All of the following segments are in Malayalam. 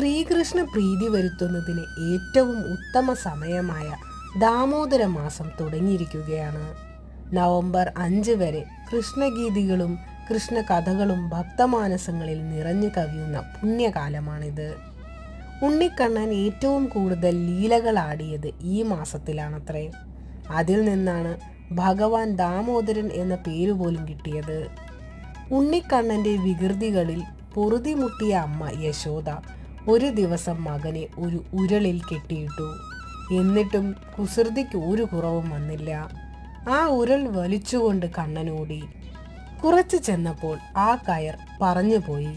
ശ്രീകൃഷ്ണ പ്രീതി വരുത്തുന്നതിന് ഏറ്റവും ഉത്തമ സമയമായ ദാമോദര മാസം തുടങ്ങിയിരിക്കുകയാണ്. നവംബർ അഞ്ച് വരെ കൃഷ്ണഗീതികളും കൃഷ്ണകഥകളും ഭക്തമാനസങ്ങളിൽ നിറഞ്ഞു കവിയുന്ന പുണ്യകാലമാണിത്. ഉണ്ണിക്കണ്ണൻ ഏറ്റവും കൂടുതൽ ലീലകൾ ആടിയത് ഈ മാസത്തിലാണത്രേ. അതിൽ നിന്നാണ് ഭഗവാൻ ദാമോദരൻ എന്ന പേര് പോലും കിട്ടിയത്. ഉണ്ണിക്കണ്ണന്റെ വികൃതികളിൽ പൊറുതിമുട്ടിയ അമ്മ യശോദ ഒരു ദിവസം മകനെ ഒരു ഉരളിൽ കെട്ടിയിട്ടു. എന്നിട്ടും കുസൃതിക്ക് ഒരു കുറവും വന്നില്ല. ആ ഉരൽ വലിച്ചുകൊണ്ട് കണ്ണനോടി. കുറച്ച് ചെന്നപ്പോൾ ആ കയർ പറഞ്ഞുപോയി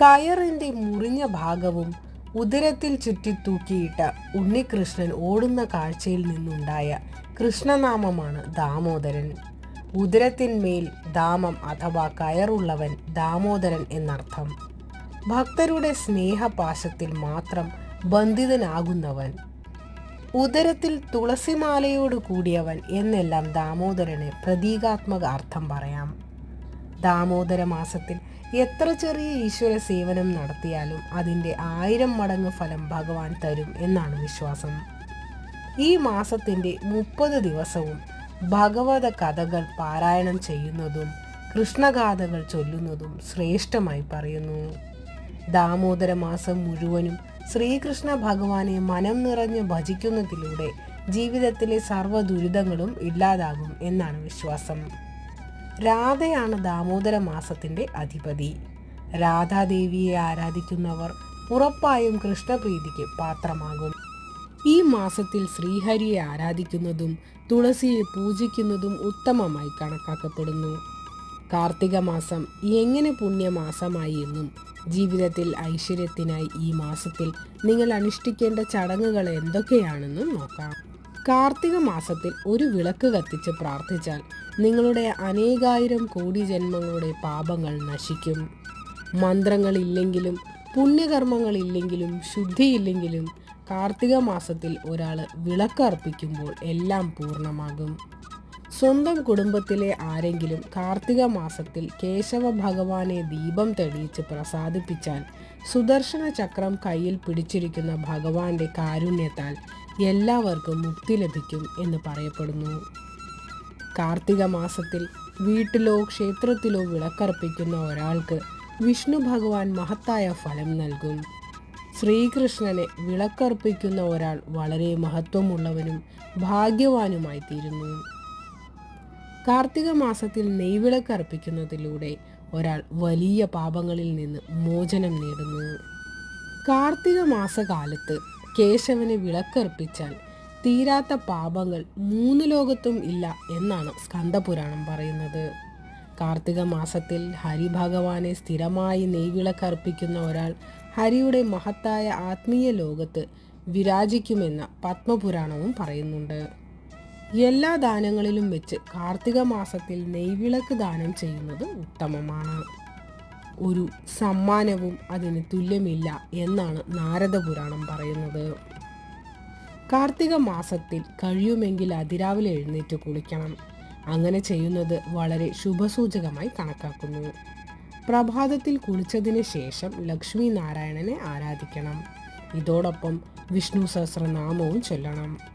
കയറിന്റെ മുറിഞ്ഞ ഭാഗവും ഉദരത്തിൽ ചുറ്റി തൂക്കിയിട്ട ഉണ്ണികൃഷ്ണൻ ഓടുന്ന കാഴ്ചയിൽ നിന്നുണ്ടായ കൃഷ്ണനാമമാണ് ദാമോദരൻ. ഉദരത്തിന്മേൽ ദാമം അഥവാ കയറുള്ളവൻ ദാമോദരൻ എന്നർത്ഥം. ഭക്തരുടെ സ്നേഹപാശത്തിൽ മാത്രം ബന്ധിതനാകുന്നവൻ ഉദരത്തിൽ തുളസിമാലയോട് കൂടിയവൻ എന്നെല്ലാം ദാമോദരന് പ്രതീകാത്മക അർത്ഥം പറയാം. ദാമോദര മാസത്തിൽ എത്ര ചെറിയ ഈശ്വര സേവനം നടത്തിയാലും അതിന്റെ ആയിരം മടങ്ങ് ഫലം ഭഗവാൻ തരും എന്നാണ് വിശ്വാസം. ഈ മാസത്തിന്റെ മുപ്പത് ദിവസവും ഭഗവത കഥകൾ പാരായണം ചെയ്യുന്നതും കൃഷ്ണഗാഥകൾ ചൊല്ലുന്നതും ശ്രേഷ്ഠമായി പറയുന്നു. ദാമോദര മാസം മുഴുവനും ശ്രീകൃഷ്ണ ഭഗവാനെ മനം നിറഞ്ഞ് ഭജിക്കുന്നതിലൂടെ ജീവിതത്തിലെ സർവ ദുരിതങ്ങളും ഇല്ലാതാകും എന്നാണ് വിശ്വാസം. രാധയാണ് ദാമോദര മാസത്തിന്റെ അധിപതി. രാധാദേവിയെ ആരാധിക്കുന്നവർ ഉറപ്പായും കൃഷ്ണപ്രീതിക്ക് പാത്രമാകും. ഈ മാസത്തിൽ ശ്രീഹരിയെ ആരാധിക്കുന്നതും തുളസിയെ പൂജിക്കുന്നതും ഉത്തമമായി കണക്കാക്കപ്പെടുന്നു. കാർത്തിക മാസം എങ്ങനെ പുണ്യമാസമായി എന്നും ജീവിതത്തിൽ ഐശ്വര്യത്തിനായി ഈ മാസത്തിൽ നിങ്ങൾ അനുഷ്ഠിക്കേണ്ട ചടങ്ങുകൾ എന്തൊക്കെയാണെന്നും നോക്കാം. കാർത്തിക മാസത്തിൽ ഒരു വിളക്ക് കത്തിച്ച് പ്രാർത്ഥിച്ചാൽ നിങ്ങളുടെ അനേകായിരം കോടി ജന്മങ്ങളുടെ പാപങ്ങൾ നശിക്കും. മന്ത്രങ്ങളില്ലെങ്കിലും പുണ്യകർമ്മങ്ങളില്ലെങ്കിലും ശുദ്ധിയില്ലെങ്കിലും കാർത്തിക മാസത്തിൽ ഒരാൾ വിളക്കർപ്പിക്കുമ്പോൾ എല്ലാം പൂർണമാകും. സ്വന്തം കുടുംബത്തിലെ ആരെങ്കിലും കാർത്തിക മാസത്തിൽ കേശവ ഭഗവാനെ ദീപം തെളിയിച്ച് പ്രസാദിപ്പിച്ചാൽ സുദർശന ചക്രം കയ്യിൽ പിടിച്ചിരിക്കുന്ന ഭഗവാന്റെ കാരുണ്യത്താൽ എല്ലാവർക്കും മുക്തി ലഭിക്കും എന്ന് പറയപ്പെടുന്നു. കാർത്തിക മാസത്തിൽ വീട്ടിലോ ക്ഷേത്രത്തിലോ വിളക്കർപ്പിക്കുന്ന ഒരാൾക്ക് വിഷ്ണു ഭഗവാൻ മഹത്തായ ഫലം നൽകും. ശ്രീകൃഷ്ണനെ വിളക്കർപ്പിക്കുന്ന ഒരാൾ വളരെ മഹത്വമുള്ളവനും ഭാഗ്യവാനുമായി തീരുന്നു കാർത്തിക മാസത്തിൽ നെയ്വിളക്ക് അർപ്പിക്കുന്നതിലൂടെ ഒരാൾ വലിയ പാപങ്ങളിൽ നിന്ന് മോചനം നേടുന്നു. കാർത്തിക മാസകാലത്ത് കേശവന് വിളക്കർപ്പിച്ചാൽ തീരാത്ത പാപങ്ങൾ മൂന്ന് ലോകത്തും ഇല്ല എന്നാണ് സ്കന്ദപുരാണം പറയുന്നത്. കാർത്തിക മാസത്തിൽ ഹരി ഹരിഭഗവാനെ സ്ഥിരമായി നെയ്വിളക്കർപ്പിക്കുന്ന ഒരാൾ ഹരിയുടെ മഹത്തായ ആത്മീയ ലോകത്ത് വിരാജിക്കുമെന്ന പത്മപുരാണവും പറയുന്നുണ്ട്. എല്ലാ ദാനങ്ങളിലും വെച്ച് കാർത്തിക മാസത്തിൽ നെയ്വിളക്ക് ദാനം ചെയ്യുന്നത് ഉത്തമമാണ്. ഒരു സമ്മാനവും അതിന് തുല്യമില്ല എന്നാണ് നാരദപുരാണം പറയുന്നത്. കാർത്തിക മാസത്തിൽ കഴിയുമെങ്കിൽ അതിരാവിലെ എഴുന്നേറ്റ് കുളിക്കണം. അങ്ങനെ ചെയ്യുന്നത് വളരെ ശുഭസൂചകമായി കണക്കാക്കുന്നു. പ്രഭാതത്തിൽ കുളിച്ചതിന് ശേഷം ലക്ഷ്മി നാരായണനെ ആരാധിക്കണം. ഇതോടൊപ്പം വിഷ്ണു സഹസ്രനാമവും ചൊല്ലണം.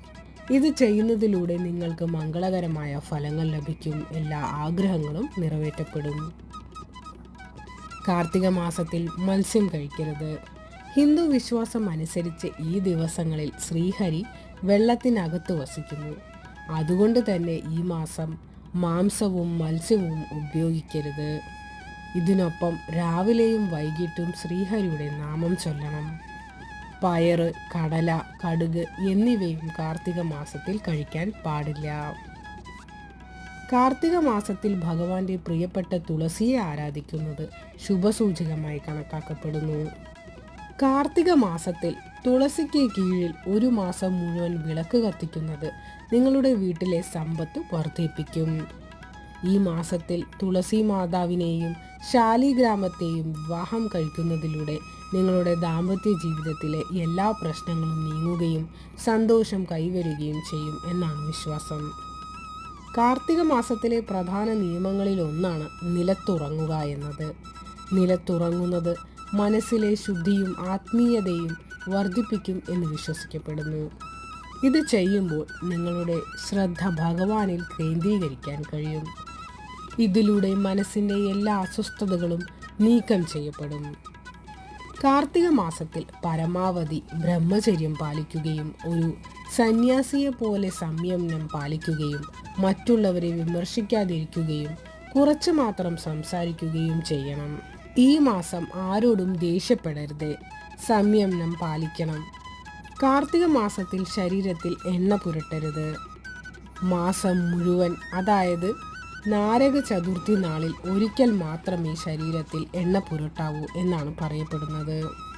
ഇത് ചെയ്യുന്നതിലൂടെ നിങ്ങൾക്ക് മംഗളകരമായ ഫലങ്ങൾ ലഭിക്കും. എല്ലാ ആഗ്രഹങ്ങളും നിറവേറ്റപ്പെടും. കാർത്തിക മാസത്തിൽ മത്സ്യം കഴിക്കരുത്. ഹിന്ദു വിശ്വാസം അനുസരിച്ച് ഈ ദിവസങ്ങളിൽ ശ്രീഹരി വെള്ളത്തിനകത്ത് വസിക്കുന്നു. അതുകൊണ്ട് തന്നെ ഈ മാസം മാംസവും മത്സ്യവും ഉപയോഗിക്കരുത്. ഇതിനൊപ്പം രാവിലെയും വൈകിട്ടും ശ്രീഹരിയുടെ നാമം ചൊല്ലണം. പയറ് കടല കടുക് എന്നിവയും കാർത്തിക മാസത്തിൽ കഴിക്കാൻ പാടില്ല. കാർത്തിക മാസത്തിൽ ഭഗവാന്റെ പ്രിയപ്പെട്ട തുളസിയെ ആരാധിക്കുന്നത് ശുഭസൂചകമായി കണക്കാക്കപ്പെടുന്നു. കാർത്തിക മാസത്തിൽ തുളസിക്ക് കീഴിൽ ഒരു മാസം മുഴുവൻ വിളക്ക് കത്തിക്കുന്നത് നിങ്ങളുടെ വീട്ടിലെ സമ്പത്ത് വർദ്ധിപ്പിക്കും. ഈ മാസത്തിൽ തുളസി മാതാവിനെയും ശാലിഗ്രാമത്തെയും വിവാഹം കഴിക്കുന്നതിലൂടെ നിങ്ങളുടെ ദാമ്പത്യ ജീവിതത്തിലെ എല്ലാ പ്രശ്നങ്ങളും നീങ്ങുകയും സന്തോഷം കൈവരുകയും ചെയ്യും എന്നാണ് വിശ്വാസം. കാർത്തിക മാസത്തിലെ പ്രധാന നിയമങ്ങളിൽ ഒന്നാണ് നിലത്തുറങ്ങുക എന്നത്. നിലത്തുറങ്ങുന്നത് മനസ്സിലെ ശുദ്ധിയും ആത്മീയതയും വർദ്ധിപ്പിക്കും എന്ന് വിശ്വസിക്കപ്പെടുന്നു. ഇത് ചെയ്യുമ്പോൾ നിങ്ങളുടെ ശ്രദ്ധ ഭഗവാനിൽ കേന്ദ്രീകരിക്കാൻ കഴിയും. ഇതിലൂടെ മനസ്സിന്റെ എല്ലാ അസ്വസ്ഥതകളും നീക്കം ചെയ്യപ്പെടും. കാർത്തിക മാസത്തിൽ പരമാവധി ബ്രഹ്മചര്യം പാലിക്കുകയും ഒരു സന്യാസിയെ പോലെ സംയമനം പാലിക്കുകയും മറ്റുള്ളവരെ വിമർശിക്കാതിരിക്കുകയും കുറച്ചു മാത്രം സംസാരിക്കുകയും ചെയ്യണം. ഈ മാസം ആരോടും ദേഷ്യപ്പെടരുത്. സംയമനം പാലിക്കണം. കാർത്തിക മാസത്തിൽ ശരീരത്തിൽ എണ്ണ പുരട്ടരുത്. മാസം മുഴുവൻ അതായത് നാരക ചതുർത്ഥി നാളിൽ ഒരിക്കൽ മാത്രമേ ശരീരത്തിൽ എണ്ണ പുരട്ടാവൂ എന്നാണ് പറയപ്പെടുന്നത്.